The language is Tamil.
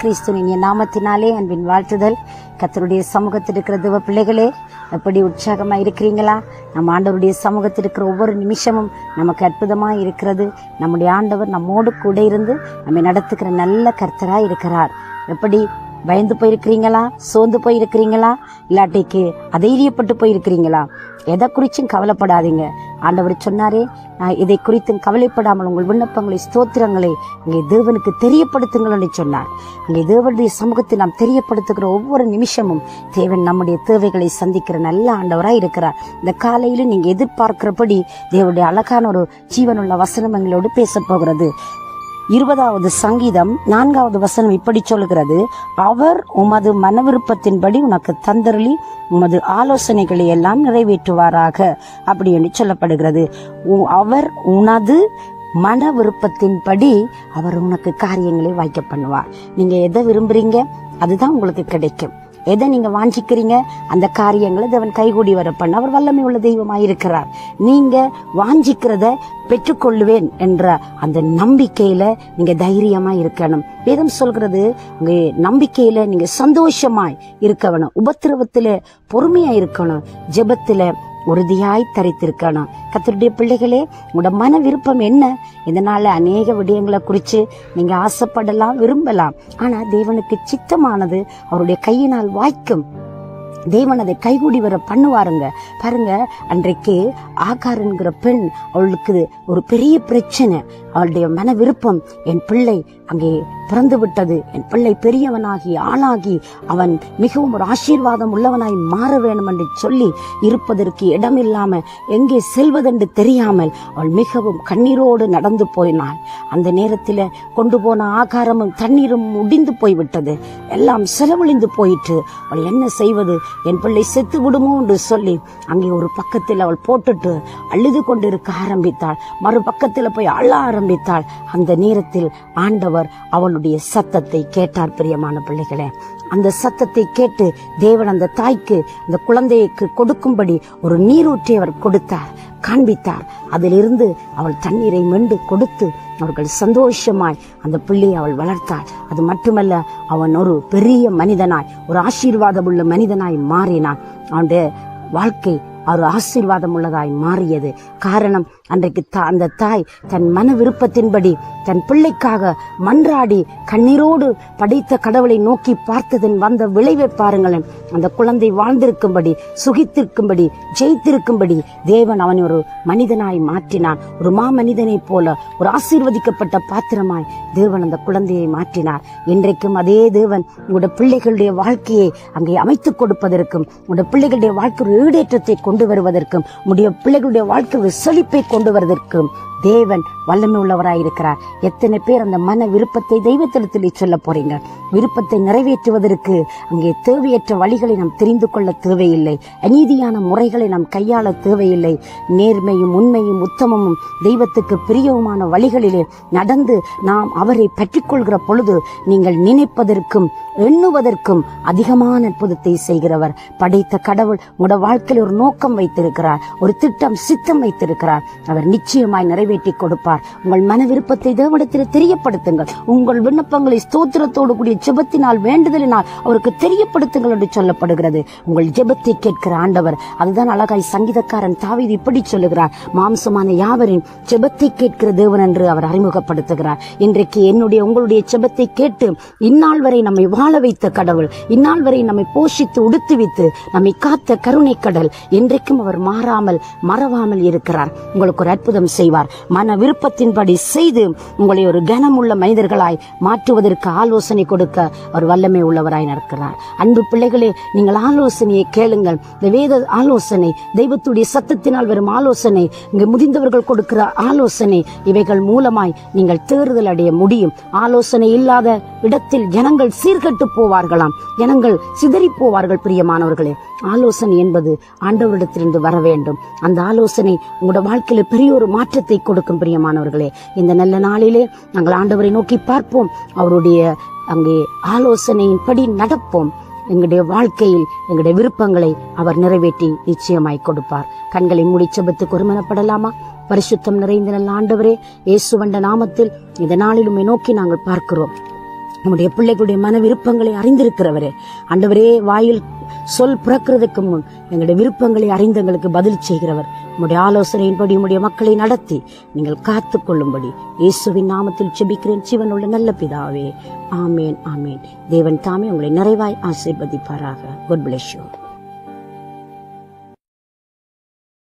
கிறிஸ்துவின் என் நாமத்தினாலே அன்பின் வாழ்த்துதல். கத்தருடைய சமூகத்தில் இருக்கிற தேவ பிள்ளைகளே எப்படி உற்சாகமாக இருக்கிறீங்களா? நம்ம ஆண்டவருடைய சமூகத்தில் இருக்கிற ஒவ்வொரு நிமிஷமும் நமக்கு அற்புதமாக இருக்கிறது. நம்முடைய ஆண்டவர் நம்மோடு கூட இருந்து நம்மை நடத்துகிற நல்ல கர்த்தராக இருக்கிறார். எப்படி பயந்து போயிருக்கிறீங்களா? சோர்ந்து போயிருக்கிறீங்களா? இல்லாட்டிக்கு அதைரியப்பட்டு போயிருக்கிறீங்களா? எதை குறிச்சும் கவலைப்படாதீங்க. ஆண்டவர் சொன்னாரே நான் இதை குறித்தும் கவலைப்படாமல் உங்கள் விண்ணப்பங்களை ஸ்தோத்திரங்களை இங்கே தேவனுக்கு தெரியப்படுத்துங்கள் என்று சொன்னார். இங்கே தேவனுடைய சமூகத்தை நாம் தெரியப்படுத்துகிற ஒவ்வொரு நிமிஷமும் தேவன் நம்முடைய தேவைகளை சந்திக்கிற நல்ல ஆண்டவராக இருக்கிறார். இந்த காலையில நீங்க எதிர்பார்க்கிறபடி தேவனுடைய அழகான ஒரு ஜீவனுள்ள வசனம் எங்களோடு பேசப் போகிறது. இருபதாவது சங்கீதம் நான்காவது வசனம் இப்படி சொல்கிறது அவர் உமது மனவிருப்பத்தின்படி உனக்கு தந்தருளி உமது ஆலோசனைகளை எல்லாம் நிறைவேற்றுவாராக. அப்படி என்று சொல்லப்படுகிறது. உ- அவர் உனது மன விருப்பத்தின்படி அவர் உனக்கு காரியங்களை வாய்க்க பண்ணுவார். நீங்க எதை விரும்புறீங்க? அதுதான் உங்களுக்கு கிடைக்கும். எதை நீங்க வாஞ்சிக்கிறீங்க? அந்த காரியங்களை தேவன் கைகூடி வர பண்ண அவர் வல்லமை உள்ள தெய்வமாக இருக்கிறார். நீங்க வாஞ்சிக்கிறத பெற்றுக்கொள்ளுவேன் என்ற அந்த நம்பிக்கையில நீங்க தைரியமா இருக்கணும். வேதம் சொல்கிறது உங்க நம்பிக்கையில நீங்க சந்தோஷமாய் இருக்க வேணும். உபத்திரவத்துல பொறுமையா இருக்கணும். ஜெபத்துல உறுதியாய் தரித்திருக்கணும் கத்தருடைய பிள்ளைகளே உங்களோட மன விருப்பம் என்ன? இதனால அநேக விடயங்களை குறித்து நீங்கள் ஆசைப்படலாம் விரும்பலாம். ஆனால் தேவனுக்கு சித்தமானது அவருடைய கையினால் வாய்க்கும். தேவன் அதை கைகூடி வர பண்ணுவாருங்க. பாருங்க அன்றைக்கு ஆகார் என்கிற பெண் அவளுக்கு ஒரு பெரிய பிரச்சனை. அவளுடைய மன விருப்பம் என் பிள்ளை அங்கே பிறந்து விட்டது என் பிள்ளை பெரியவனாகி ஆளாகி அவன் மிகவும் ஒரு ஆசீர்வாதம் உள்ளவனாய் மாற வேண்டும் என்று சொல்லி இருப்பதற்கு இடமில்லாமல் எங்கே செல்வதென்று தெரியாமல் அவள் மிகவும் கண்ணீரோடு நடந்து போயினாள். அந்த நேரத்தில் கொண்டு போன ஆகாரமும் தண்ணீரும் முடிந்து போய்விட்டது. எல்லாம் செலவழிந்து போயிற்று. அவள் என்ன செய்வது? என் பிள்ளை செத்து விடுமோ என்று சொல்லி அங்கே ஒரு பக்கத்தில் அவள் போட்டுட்டு அழுது கொண்டிருக்க ஆரம்பித்தாள். மறுபக்கத்தில் போய் அழ ஆரம்பித்தாள் அந்த நேரத்தில் ஆண்டவர் அவளுடைய சத்தத்தை கேட்டார் பிரியமான பிள்ளைகளே. அந்த சத்தத்தை கேட்டு தேவன் அந்த தாய்க்கு அந்த குழந்தைக்கு கொடுக்கும்படி ஒரு நீரூற்றி அவர் கொடுத்தார் காண்பித்தார். அதிலிருந்து அவள் தண்ணீரை மெண்டு கொடுத்து அவர்கள் சந்தோஷமாய் அந்த பிள்ளையை அவள் வளர்த்தாள். அது மட்டுமல்ல அவன் ஒரு பெரிய மனிதனாய் ஒரு ஆசீர்வாதம் உள்ள மனிதனாய் மாறினான். அவனுடைய வாழ்க்கை ஒரு ஆசீர்வாதம் உள்ளதாய் மாறியது. காரணம் அன்றைக்கு தா- அந்த தாய் தன் மன விருப்பத்தின்படி தன் பிள்ளைக்காக மன்றாடி கண்ணீரோடு படைத்த கடவுளை நோக்கி பார்த்ததன் வந்த விளைவை பாருங்களேன். அந்த குழந்தை வாழ்ந்திருக்கும்படி சுகித்திருக்கும்படி ஜெயித்திருக்கும்படி தேவன் அவனை ஒரு மனிதனாய் மாற்றினான் ஒரு மா மனிதனைப் போல ஒரு ஆசீர்வதிக்கப்பட்ட பாத்திரமாய் தேவன் அந்த குழந்தையை மாற்றினார். இன்றைக்கும் அதே தேவன் உங்களுடைய பிள்ளைகளுடைய வாழ்க்கையை அங்கே அமைத்துக் கொடுப்பதற்கும் உங்களுடைய பிள்ளைகளுடைய வாழ்க்கை ஒரு ஈடேற்றத்தை கொண்டு வருவதற்கும் உங்களுடைய பிள்ளைகளுடைய வாழ்க்கை செழிப்பை கொண்டு வருவதற்கும் தேவன் வல்லமை உள்ளவராயிருக்கிறார். எத்தனை பேர் அந்த மன விருப்பத்தை தெய்வத்திடத்தில் சொல்ல போறீங்க? விருப்பத்தை நிறைவேற்றுவதற்கு அங்கே தேவையற்ற வழிகளை நாம் தெரிந்து கொள்ள தேவையில்லை. அநீதியான முறைகளை நாம் கையாள தேவையில்லை. நேர்மையும் உண்மையும் உத்தமமும் தெய்வத்துக்கு பிரியவுமான வழிகளிலே நடந்து நாம் அவரை பற்றிக்கொள்கிற பொழுது நீங்கள் நினைப்பதற்கும் எண்ணுவதற்கும் அதிகமான அற்புதத்தை செய்கிறவர். படைத்த கடவுள் உங்களோட வாழ்க்கையில் ஒரு நோக்கம் வைத்திருக்கிறார் ஒரு திட்டம் சித்தம் வைத்திருக்கிறார். அவர் நிச்சயமாய் நிறைவேற்றி கொடுப்பார். உங்கள் மன விருப்பத்தை தேவனிடத்தில் தெரியப்படுத்துங்கள். உங்கள் விண்ணப்பங்களை ஸ்தோத்திரத்தோடு கூடிய ஜெபத்தினால் வேண்டுதலினால் அவருக்கு தெரியப்படுத்துங்கள் என்று சொல்லப்படுகிறது. உங்கள் ஜெபத்தை கேட்கிற ஆண்டவர் அதுதான் அழகாய் சங்கீதக்காரன் தாவீது இப்படி சொல்லுகிறார். மாம்சமான யாவரின் ஜெபத்தை கேட்கிற தேவன் என்று அவர் அறிமுகப்படுத்துகிறார். இன்றைக்கு என்னுடைய உங்களுடைய ஜெபத்தை கேட்டு இந்நாள் வரை நம்மை வாழ வைத்த கடவுள் இந்நாள் வரை நம்மை போஷித்து உடுத்துவித்து நம்மை காத்த கருணை கடல் என்றைக்கும் அவர் மாறாமல் மறவாமல் இருக்கிறார். உங்களுக்கு ஒரு அற்புதம் செய்வார். மன விருப்பத்தின்படி செய்து உங்களை ஒரு கனமுள்ள மனிதர்களாய் மாற்றுவதற்கு ஆலோசனை கொடுக்க அவர் வல்லமை உள்ளவராய் நடக்கிறார். அன்பு பிள்ளைகளே நீங்கள் ஆலோசனையை கேளுங்கள். இந்த வேத ஆலோசனை தெய்வத்துடைய சத்தத்தினால் வரும் ஆலோசனை இங்கு முதிந்தவர்கள் கொடுக்கிற ஆலோசனை இவைகள் மூலமாய் நீங்கள் தேர்தல் அடைய முடியும். ஆலோசனை இல்லாத இடத்தில் ஜனங்கள் சீர்கட்டு போவார்களாம். ஜனங்கள் சிதறி போவார்கள் பிரியமானவர்களே. ஆலோசனை என்பது ஆண்டவரிடத்திலிருந்து வர வேண்டும். அந்த ஆலோசனை உங்களோட வாழ்க்கையில பெரிய ஒரு மாற்றத்தை கொடுக்கும் பிரியமானவர்களே. இந்த நல்ல நாளிலே நாங்கள் ஆண்டவரை நோக்கி பார்ப்போம். அவருடைய அங்கே ஆலோசனையின்படி நடப்போம். எங்களுடைய வாழ்க்கையில் எங்களுடைய விருப்பங்களை அவர் நிறைவேற்றி நிச்சயமாய் கொடுப்பார். கண்களை மூடி செபத்துக்கு ஒருமனப்படலாமா? பரிசுத்தம் நிறைந்த நல்ல ஆண்டவரே இயேசுவண்ட நாமத்தில் இந்த நாளிலுமே நோக்கி நாங்கள் பார்க்கிறோம். நம்முடைய பிள்ளைகளுடைய மன விருப்பங்களை அறிந்திருக்கிறவரே. ஆண்டவரே வாயில் சொல் பிறக்கிறதுக்கு முன் எங்களுடைய விருப்பங்களை அறிந்து எங்களுக்கு பதில் செய்கிறவர். உங்களுடைய ஆலோசனையின்படி உங்களுடைய மக்களை நடத்தி நீங்கள் காத்து கொள்ளும்படி இயேசுவின் நாமத்தில் செபிக்கிறேன் சிவனுள்ள நல்ல பிதாவே. ஆமேன் ஆமேன். தேவன் தாமே உங்களை நிறைவாய் ஆசீர்வதிப்பாராக. Good bless you